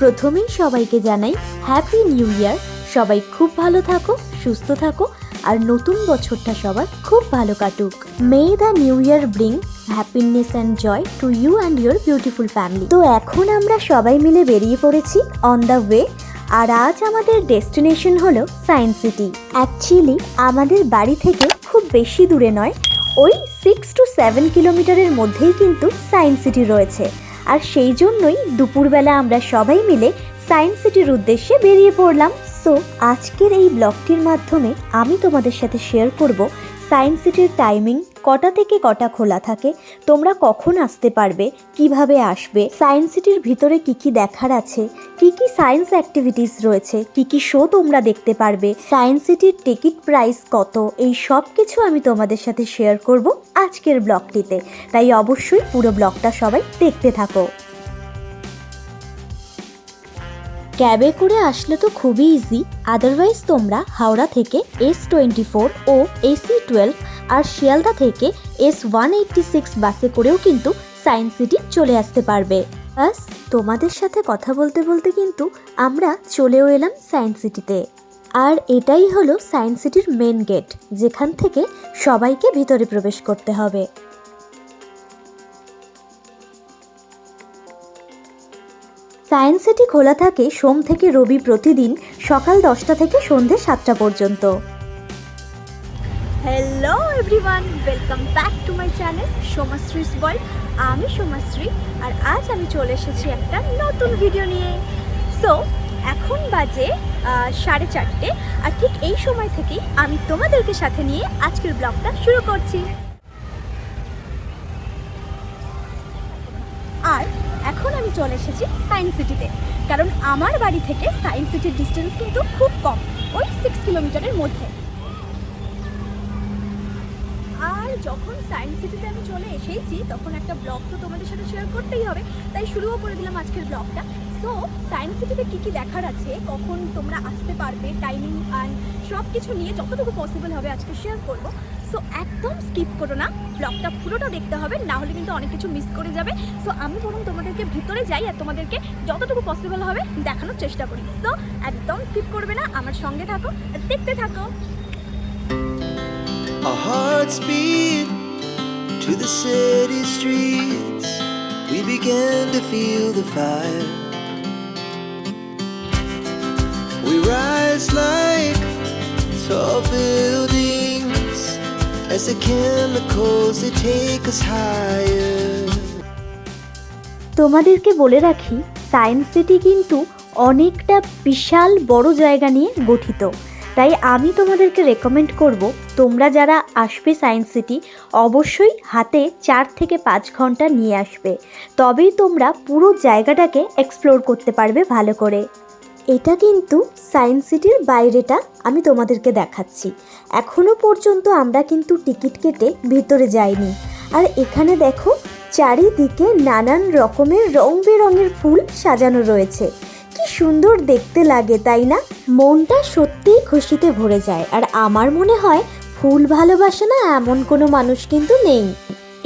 প্রথমেই সবাইকে জানাই হ্যাপি নিউ ইয়ার সবাই খুব ভালো থাকো, সুস্থ থাকো, আর নতুন বছরটা সবার খুব ভালো কাটুক। May the new year bring happiness and joy to you and your beautiful family তো এখন আমরা সবাই মিলে বেরিয়ে পড়েছি অন দ্য ওয়ে আর আজ আমাদের ডেস্টিনেশন হলো সায়েন্স সিটি অ্যাকচুয়ালি আমাদের বাড়ি থেকে খুব বেশি দূরে নয়, ওই সিক্স টু সেভেন কিলোমিটারের মধ্যেই কিন্তু সায়েন্স সিটি রয়েছে। আর সেই জন্যই দুপুরবেলা আমরা সবাই মিলে সায়েন্স সিটির উদ্দেশ্যে বেরিয়ে পড়লাম। সো আজকের এই ব্লগটির মাধ্যমে আমি তোমাদের সাথে শেয়ার করব সায়েন্স সিটির টাইমিং কটা থেকে কটা খোলা থাকে, তোমরা কখন আসতে পারবে, কীভাবে আসবে সায়েন্স সিটির ভিতরে কি কি দেখার আছে, কি কি সায়েন্স অ্যাক্টিভিটিস রয়েছে, কি কি শো তোমরা দেখতে পারবে সায়েন্স সিটির টিকিট প্রাইস কত, এই সব কিছু আমি তোমাদের সাথে শেয়ার করব আজকের ব্লগটিতে। তাই অবশ্যই পুরো ব্লগটা সবাই দেখতে থাকো। ক্যাবে করে আসলে তো খুবই ইজি আদারওয়াইজ তোমরা হাওড়া থেকে এস টোয়েন্টি ফোর ও এসি টুয়েলভ আর শিয়ালদা থেকে এস ওয়ান এইটটি সিক্স বাসে করেও কিন্তু সায়েন্স সিটি চলে আসতে পারবে। বাস তোমাদের সাথে কথা বলতে বলতে কিন্তু আমরা চলেও এলাম সায়েন্স সিটিতে আর এটাই হলো সায়েন্স সিটির মেন গেট যেখান থেকে সবাইকে ভিতরে প্রবেশ করতে হবে। সায়েন্স সিটি খোলা থাকে সোম থেকে রবি প্রতিদিন সকাল দশটা থেকে সন্ধে সাতটা পর্যন্ত। Hello everyone welcome back to my channel Somashree's world আমি সোমাশ্রী আর আজ আমি চলে এসেছি একটা নতুন ভিডিও নিয়ে। সো এখন বাজে সাড়ে চারটে, আর ঠিক এই সময় থেকেই আমি তোমাদেরকে সাথে নিয়ে আজকের ব্লগটা শুরু করছি। আর এখন আমি চলে এসেছি সায়েন্স সিটিতে কারণ আমার বাড়ি থেকে সায়েন্স সিটির ডিস্টেন্স কিন্তু খুব কম, ওই সিক্স কিলোমিটারের মধ্যে। আর যখন সায়েন্স সিটিতে আমি চলে এসেছি, তখন একটা ব্লগ তো তোমাদের সাথে শেয়ার করতেই হবে, তাই শুরুও করে দিলাম আজকের ব্লগটা সো সায়েন্স সিটিতে কী কী দেখার আছে? কখন তোমরা আসতে পারবে? টাইমিং অ্যান্ড সব কিছু নিয়ে যতটুকু পসিবল হবে আজকে শেয়ার করব। সো একদম স্কিপ করো না। ব্লগটা পুরোটা দেখতে হবে, না হলে কিন্তু অনেক কিছু মিস করে যাবে। সো আমি বরং তোমাদেরকে ভিতরে যাই আর তোমাদেরকে যতটুকু পসিবল হবে দেখানোর চেষ্টা করি। সো একদম স্কিপ করবে না, আমার সঙ্গে থাকো, দেখতে থাকো। Our hearts beat to the city streets. We began to feel the fire. We rise like tall buildings as the chemicals, they take us higher. তোমাদেরকে বলে রাখি সায়েন্স সিটি কিন্তু অনেকটা বিশাল বড় জায়গা নিয়ে গঠিত। তাই আমি তোমাদেরকে রেকমেন্ড করব, তোমরা যারা আসবে সায়েন্স সিটি অবশ্যই হাতে চার থেকে পাঁচ ঘণ্টা নিয়ে আসবে। তবেই তোমরা পুরো জায়গাটাকে এক্সপ্লোর করতে পারবে ভালো করে। এটা কিন্তু সায়েন্স সিটির বাইরেটা আমি তোমাদেরকে দেখাচ্ছি। এখনও পর্যন্ত আমরা কিন্তু টিকিট কেটে ভিতরে যাইনি। আর এখানে দেখো, চারিদিকে নানান রকমের রং বেরঙের ফুল সাজানো রয়েছে। কি সুন্দর দেখতে লাগে, তাই না? মনটা সত্যিই খুশিতে ভরে যায়। আর আমার মনে হয়, ফুল ভালোবাসে না এমন কোনো মানুষ কিন্তু নেই।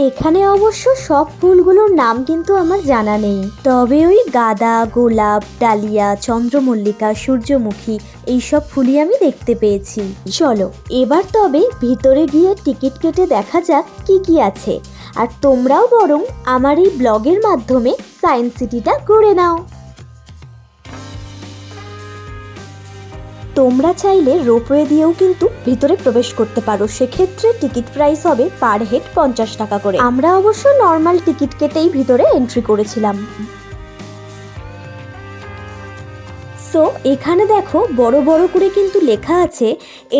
এখানে অবশ্য সব ফুলগুলোর নাম কিন্তু আমার জানা নেই। তবে ওই গাঁদা, গোলাপ, ডালিয়া, চন্দ্রমল্লিকা, সূর্যমুখী এইসব ফুলই আমি দেখতে পেয়েছি। চলো, এবার তবে ভিতরে গিয়ে টিকিট কেটে দেখা যাক কি কি আছে। আর তোমরাও বরং আমার এই ব্লগের মাধ্যমে সায়েন্স সিটিটা ঘুরে নাও। তোমরা চাইলে রোপওয়ে দিয়েও কিন্তু ভিতরে প্রবেশ করতে পারো। সেক্ষেত্রে টিকিট প্রাইস হবে পার হেড পঞ্চাশ টাকা করে। আমরা অবশ্য নর্মাল টিকিট কেটেই ভিতরে এন্ট্রি করেছিলাম। সো এখানে দেখো বড় বড় করে কিন্তু লেখা আছে,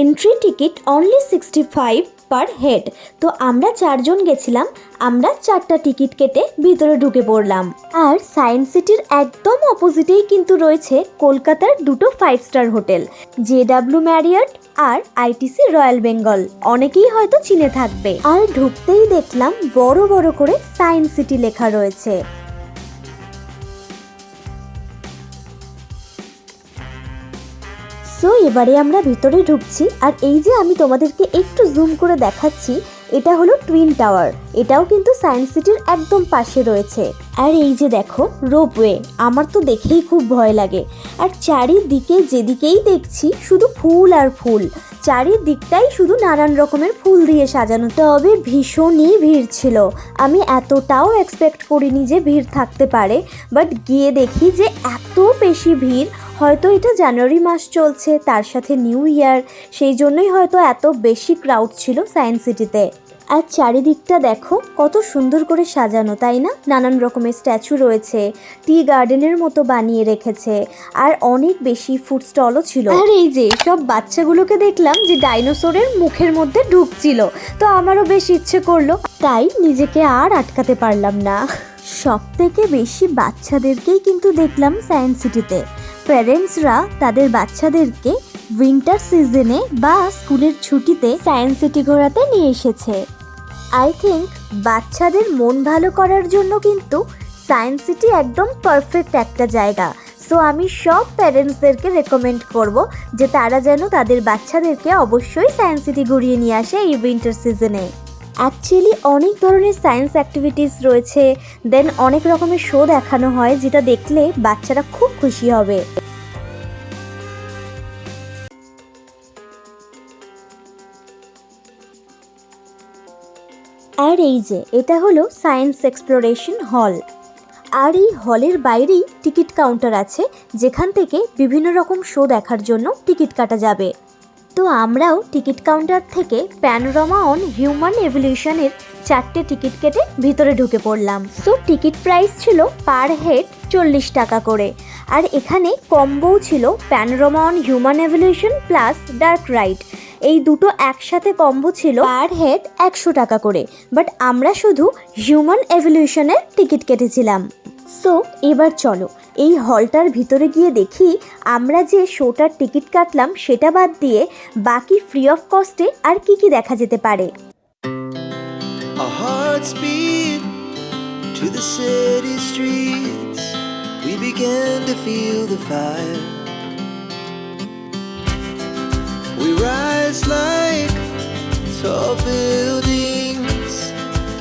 entry ticket only sixty five per head তো আমরা চারজন গেছিলাম, আমরা চারটা টিকিট কেটে ভিতরে ঢুকে পড়লাম। আর সায়েন্স সিটির একদম অপোজিটেই কিন্তু রয়েছে কলকাতার দুটো five star hotel, J W Marriott আর আইটিসি রয়্যাল বেঙ্গল। অনেকেই হয়তো চিনে থাকবে। আর ঢুকতেই দেখলাম বড় বড় করে সায়েন্স সিটি লেখা রয়েছে। সো এবারে আমরা ভিতরে ঢুকছি, আর এই যে আমি তোমাদেরকে একটু জুম করে দেখাচ্ছি, এটা হলো টুইন টাওয়ার এটাও কিন্তু সায়েন্স সিটির একদম পাশে রয়েছে। আর এই যে দেখো রোপওয়ে আমার তো দেখেই খুব ভয় লাগে। আর চারিদিকে যেদিকেই দেখছি, শুধু ফুল আর ফুল। চারিদিকটাই শুধু নানান রকমের ফুল দিয়ে সাজানো। তবে ভীষণই ভিড় ছিল। আমি এতটাও এক্সপেক্ট করিনি যে ভিড় থাকতে পারে বাট গিয়ে দেখি যে এত বেশি ভিড় হয়তো এটা জানুয়ারি মাস চলছে, তার সাথে নিউ ইয়ার, সেই জন্যই হয়তো এত বেশি ক্রাউড ছিল সায়েন্স সিটিতে আর চারিদিকটা দেখো, কত সুন্দর করে সাজানো, তাই না? নানান রকমের স্ট্যাচু রয়েছে টি গার্ডেনের মতো বানিয়ে রেখেছে, আর অনেক বেশি ফুড স্টলও ছিল। আর এই যে, সব বাচ্চাগুলোকে দেখলাম যে ডাইনোসরের মুখের মধ্যে ঢুকছিল, তো আমারও বেশ ইচ্ছে করল, তাই নিজেকে আর আটকাতে পারলাম না। সব থেকে বেশি বাচ্চাদেরকেই কিন্তু দেখলাম সায়েন্স সিটিতে প্যারেন্টসরা তাদের বাচ্চাদেরকে উইন্টার সিজনে বা স্কুলের ছুটিতে সায়েন্স সিটি ঘোরাতে নিয়ে এসেছে। আই থিঙ্ক বাচ্চাদের মন ভালো করার জন্য কিন্তু সায়েন্স সিটি একদম পারফেক্ট একটা জায়গা। সো আমি সব প্যারেন্টসদেরকে রেকমেন্ড করব যে তারা যেন তাদের বাচ্চাদেরকে অবশ্যই সায়েন্স সিটি ঘুরিয়ে নিয়ে আসে এই উইন্টার সিজনে অ্যাকচুয়ালি অনেক ধরনের সায়েন্স অ্যাক্টিভিটিস রয়েছে। দেন অনেক রকমের শো দেখানো হয়, যেটা দেখলে বাচ্চারা খুব খুশি হবে। আর এই যে, এটা হলো সায়েন্স এক্সপ্লোরেশন হল আর এই হলের বাইরেই টিকিট কাউন্টার আছে, যেখান থেকে বিভিন্ন রকম শো দেখার জন্য টিকিট কাটা যাবে। তো আমরাও টিকিট কাউন্টার থেকে প্যানোরামা অন হিউম্যান এভলিউশনের চারটে টিকিট কেটে ভিতরে ঢুকে পড়লাম। সো টিকিট প্রাইস ছিল পার হেড চল্লিশ টাকা করে। আর এখানে কম্বোও ছিল panorama on human evolution plus dark ride এই দুটো একসাথে কম্বো ছিল পার হেড একশো টাকা করে। বাট আমরা শুধু হিউম্যান এভলিউশনের টিকিট কেটেছিলাম। সো এবার চলো, এই হলটার ভিতরে গিয়ে দেখি আমরা যে শোটার টিকিট কাটলাম সেটা বাদ দিয়ে বাকি ফ্রি অফ কস্টে আর কি কি দেখা যেতে পারে। Tall buildings.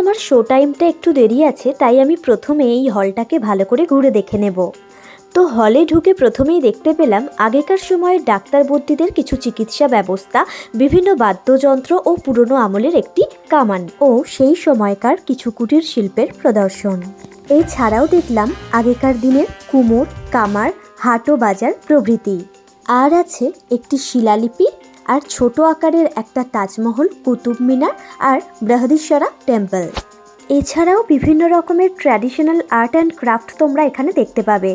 আমার শো টাইমটা একটু দেরি আছে, তাই আমি প্রথমে এই হলটাকে ভালো করে ঘুরে দেখে নেব। তো হলে ঢুকে প্রথমেই দেখতে পেলাম, আগেকার সময়ের ডাক্তার বদ্যিদের কিছু চিকিৎসা ব্যবস্থা, বিভিন্ন বাদ্যযন্ত্র ও পুরনো আমলের একটি কামান ও সেই সময়কার কিছু কুটির শিল্পের প্রদর্শন। এছাড়াও দেখলাম আগেকার দিনের কুমোর, কামার হাটো বাজার প্রভৃতি। আর আছে একটি শিলালিপি আর ছোট আকারের একটা তাজমহল, কুতুব মিনার আর বৃহদীশ্বরা টেম্পল। এছাড়াও বিভিন্ন রকমের ট্র্যাডিশনাল আর্ট অ্যান্ড ক্রাফট তোমরা এখানে দেখতে পাবে।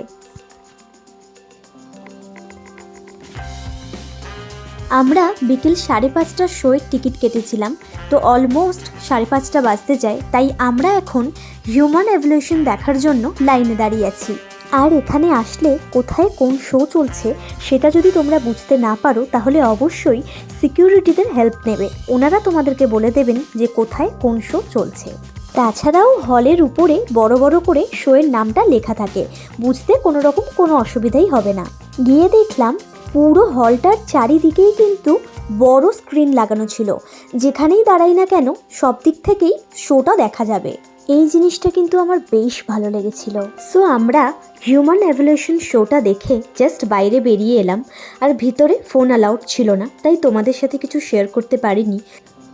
আমরা বিকেল সাড়ে পাঁচটার শোয়ের টিকিট কেটেছিলাম, তো অলমোস্ট সাড়ে পাঁচটা বাজতে যায়, তাই আমরা এখন হিউম্যান এভলিউশন দেখার জন্য লাইনে দাঁড়িয়ে আছি। আর এখানে আসলে কোথায় কোন শো চলছে, সেটা যদি তোমরা বুঝতে না পারো, তাহলে অবশ্যই সিকিউরিটিদের হেল্প নেবে। ওনারা তোমাদেরকে বলে দেবেন যে কোথায় কোন শো চলছে। তাছাড়াও হলের উপরে বড় বড় করে শোয়ের নামটা লেখা থাকে। বুঝতে কোনো রকম কোনো অসুবিধাই হবে না। গিয়ে দেখলাম পুরো হলটার চারিদিকেই কিন্তু বড় স্ক্রিন লাগানো ছিল। যেখানেই দাঁড়াই না কেন সব দিক থেকেই শোটা দেখা যাবে। এই জিনিসটা কিন্তু আমার বেশ ভালো লেগেছিল। সো আমরা হিউম্যান এভলিউশন শোটা দেখে জাস্ট বাইরে বেরিয়ে এলাম, আর ভিতরে ফোন অ্যালাউড ছিল না, তাই তোমাদের সাথে কিছু শেয়ার করতে পারিনি।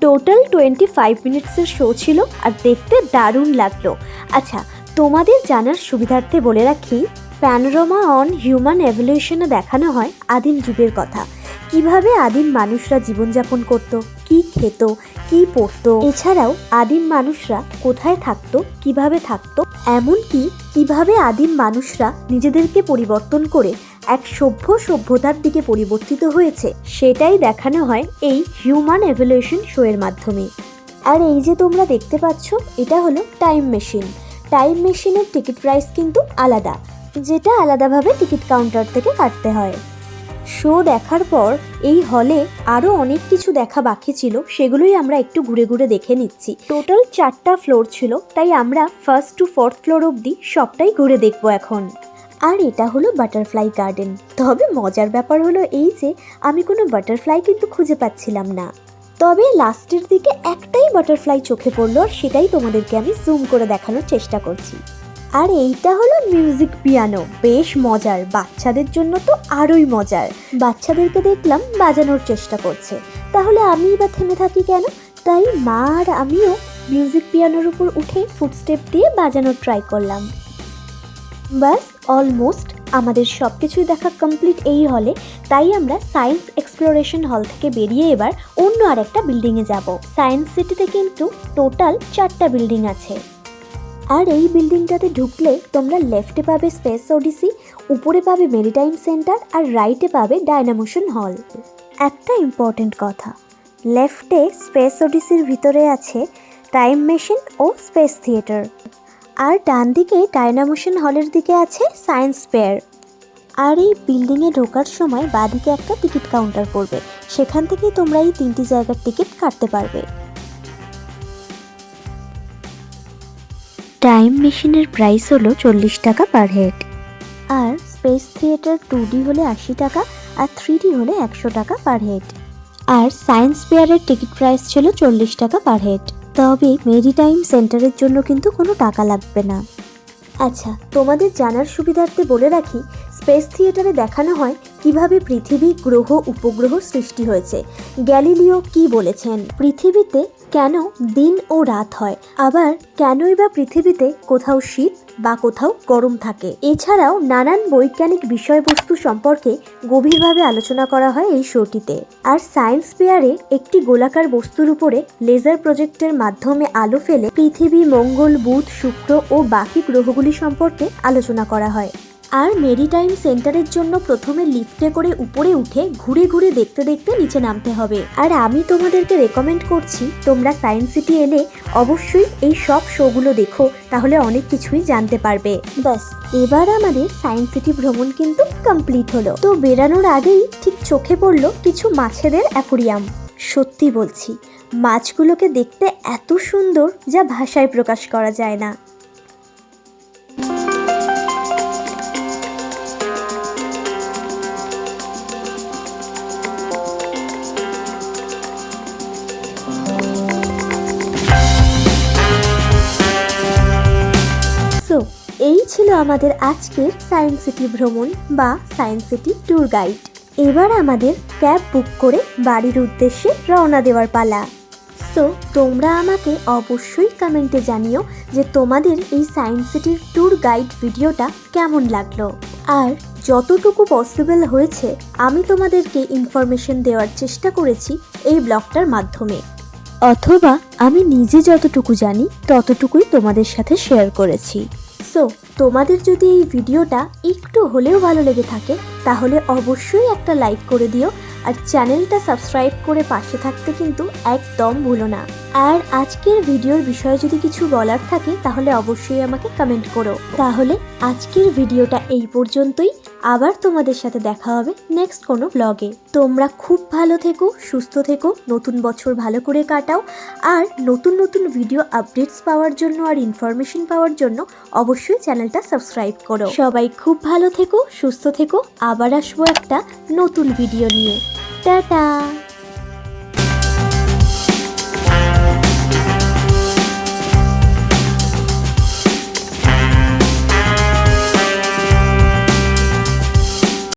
টোটাল টোয়েন্টি ফাইভ মিনিটসের শো ছিল, আর দেখতে দারুণ লাগল। আচ্ছা তোমাদের জানার সুবিধার্থে বলে রাখি প্যানোরামা অন হিউম্যান এভলিউশনে দেখানো হয় আদিম যুগের কথা। কীভাবে আদিম মানুষরা জীবনযাপন করত, কি খেত, কি পড়তো, এছাড়াও আদিম মানুষরা কোথায় থাকতো, কীভাবে থাকতো, এমনকি কীভাবে আদিম মানুষরা নিজেদেরকে পরিবর্তন করে এক সভ্য সভ্যতার দিকে পরিবর্তিত হয়েছে, সেটাই দেখানো হয় এই হিউম্যান এভলিউশন শো এর মাধ্যমে। আর এই যে তোমরা দেখতে পাচ্ছ, এটা হলো টাইম মেশিন টাইম মেশিনের টিকিট প্রাইস কিন্তু আলাদা, যেটা আলাদাভাবে টিকিট কাউন্টার থেকে কাটতে হয়। শো দেখার পর এই হলে আরও অনেক কিছু দেখা বাকি ছিল, সেগুলোই আমরা একটু ঘুরে ঘুরে দেখে নিচ্ছি। টোটাল চারটা ফ্লোর ছিল, তাই আমরা ফার্স্ট টু ফোর্থ ফ্লোর অবধি সবটাই ঘুরে দেখব এখন। আর এটা হলো বাটারফ্লাই গার্ডেন তবে মজার ব্যাপার হলো এই যে, আমি কোনো বাটারফ্লাই কিন্তু খুঁজে পাচ্ছিলাম না। তবে লাস্টের দিকে একটাই বাটারফ্লাই চোখে পড়ল, আর সেটাই তোমাদেরকে আমি জুম করে দেখানোর চেষ্টা করছি। আর এইটা হলো মিউজিক পিয়ানো। বেশ মজার, বাচ্চাদের জন্য তো আরোই মজার। বাচ্চাদেরকে দেখলাম বাজানোর চেষ্টা করছে। তাহলে আমি বা থেমে থাকি কেন? তাই মা আর আমিও মিউজিক পিয়ানোর উপর উঠে ফুটস্টেপ দিয়ে বাজানোর ট্রাই করলাম। বাস অলমোস্ট আমাদের সব কিছুই দেখা কমপ্লিট এই হলে তাই আমরা সায়েন্স এক্সপ্লোরেশন হল থেকে বেরিয়ে এবার অন্য আরেকটা বিল্ডিংয়ে যাব। সায়েন্স সিটিতে কিন্তু টোটাল চারটা বিল্ডিং আছে। আর এই বিল্ডিংটাতে ঢুকলে তোমরা লেফটে পাবে স্পেস ওডিসি উপরে পাবে মেরিটাইম সেন্টার আর রাইটে পাবে ডায়নামোশন হল একটা ইম্পর্টেন্ট কথা লেফটে স্পেস ওডিসির ভিতরে আছে টাইম মেশিন ও স্পেস থিয়েটার আর ডান দিকে ডায়নামোশন হলের দিকে আছে সায়েন্স ফেয়ার আর এই বিল্ডিংয়ে ঢোকার সময় বাদিকে একটা টিকিট কাউন্টার পড়বে। সেখান থেকেই তোমরা এই তিনটি জায়গার টিকিট কাটতে পারবে। টাইম মেশিনের প্রাইস হলো চল্লিশ টাকা পার হেড। আর স্পেস থিয়েটার টু ডি হলে আশি টাকা আর থ্রি ডি হলে একশো টাকা পার হেড। আর সায়েন্স ফেয়ারের টিকিট প্রাইস ছিল চল্লিশ টাকা পার হেড। তবে মেরিটাইম সেন্টারের জন্য কিন্তু কোনো টাকা লাগবে না। আচ্ছা তোমাদের জানার সুবিধার্থে বলে রাখি, স্পেস থিয়েটারে দেখানো হয় কীভাবে পৃথিবী গ্রহ উপগ্রহ সৃষ্টি হয়েছে? গ্যালিলিও কি বলেছেন? পৃথিবীতে কেন দিন ও রাত হয়? আবার কেনই বা পৃথিবীতে কোথাও শীত বা কোথাও গরম থাকে? এছাড়াও নানান বৈজ্ঞানিক বিষয়বস্তু সম্পর্কে গভীরভাবে আলোচনা করা হয় এই শোটিতে। আর সায়েন্স ফেয়ারে একটি গোলাকার বস্তুর উপরে লেজার প্রজেক্টের মাধ্যমে আলো ফেলে পৃথিবী, মঙ্গল, বুধ, শুক্র ও বাকি গ্রহগুলি সম্পর্কে আলোচনা করা হয়। আর মেরিটাইম সেন্টারের জন্য প্রথমে লিফটে করে উপরে উঠে ঘুরে ঘুরে দেখতে দেখতে নিচে নামতে হবে। আর আমি তোমাদেরকে রেকমেন্ড করছি, তোমরা সায়েন্স সিটি এলে অবশ্যই এই সব শোগুলো দেখো, তাহলে অনেক কিছুই জানতে পারবে। ব্যাস, এবার আমাদের সায়েন্স সিটি ভ্রমণ কিন্তু কমপ্লিট হলো। তো বেরানোর আগেই ঠিক চোখে পড়ল কিছু মাছেদের অ্যাকোরিয়াম। সত্যি বলছি, মাছগুলোকে দেখতে এত সুন্দর যা ভাষায় প্রকাশ করা যায় না। আমাদের আজকের সায়েন্স সিটি ভ্রমণ বা সায়েন্স সিটি ট্যুর গাইড এবার আমাদের ক্যাব বুক করে বাড়ির উদ্দেশ্যে রওনা দেওয়ার পালা। সো তোমরা আমাকে অবশ্যই কমেন্টে জানিও যে তোমাদের এই সায়েন্স সিটির ট্যুর গাইড ভিডিওটা কেমন লাগল। আর যতটুকু পসিবল হয়েছে, আমি তোমাদেরকে ইনফরমেশন দেওয়ার চেষ্টা করেছি এই ব্লগটার মাধ্যমে। অথবা, আমি নিজে যতটুকু জানি, ততটুকুই তোমাদের সাথে শেয়ার করেছি। সো তোমাদের যদি এই ভিডিওটা একটু হলেও ভালো লেগে থাকে, তাহলে অবশ্যই একটা লাইক করে দিও আর চ্যানেলটা সাবস্ক্রাইব করে পাশে থাকতে কিন্তু একদম ভুলো না। আর আজকের ভিডিওর বিষয়ে যদি কিছু বলার থাকে, তাহলে অবশ্যই আমাকে কমেন্ট করো। তাহলে আজকের ভিডিওটা এই পর্যন্তই। আবার তোমাদের সাথে দেখা হবে নেক্সট কোনো ব্লগে তোমরা খুব ভালো থেকো, সুস্থ থেকো, নতুন বছর ভালো করে কাটাও আর নতুন নতুন ভিডিও আপডেটস পাওয়ার জন্য আর ইনফরমেশন পাওয়ার জন্য অবশ্যই চ্যানেলটা সাবস্ক্রাইব করো। সবাই খুব ভালো থেকো, সুস্থ থেকো। আবার আসব একটা নতুন ভিডিও নিয়ে। টাটা!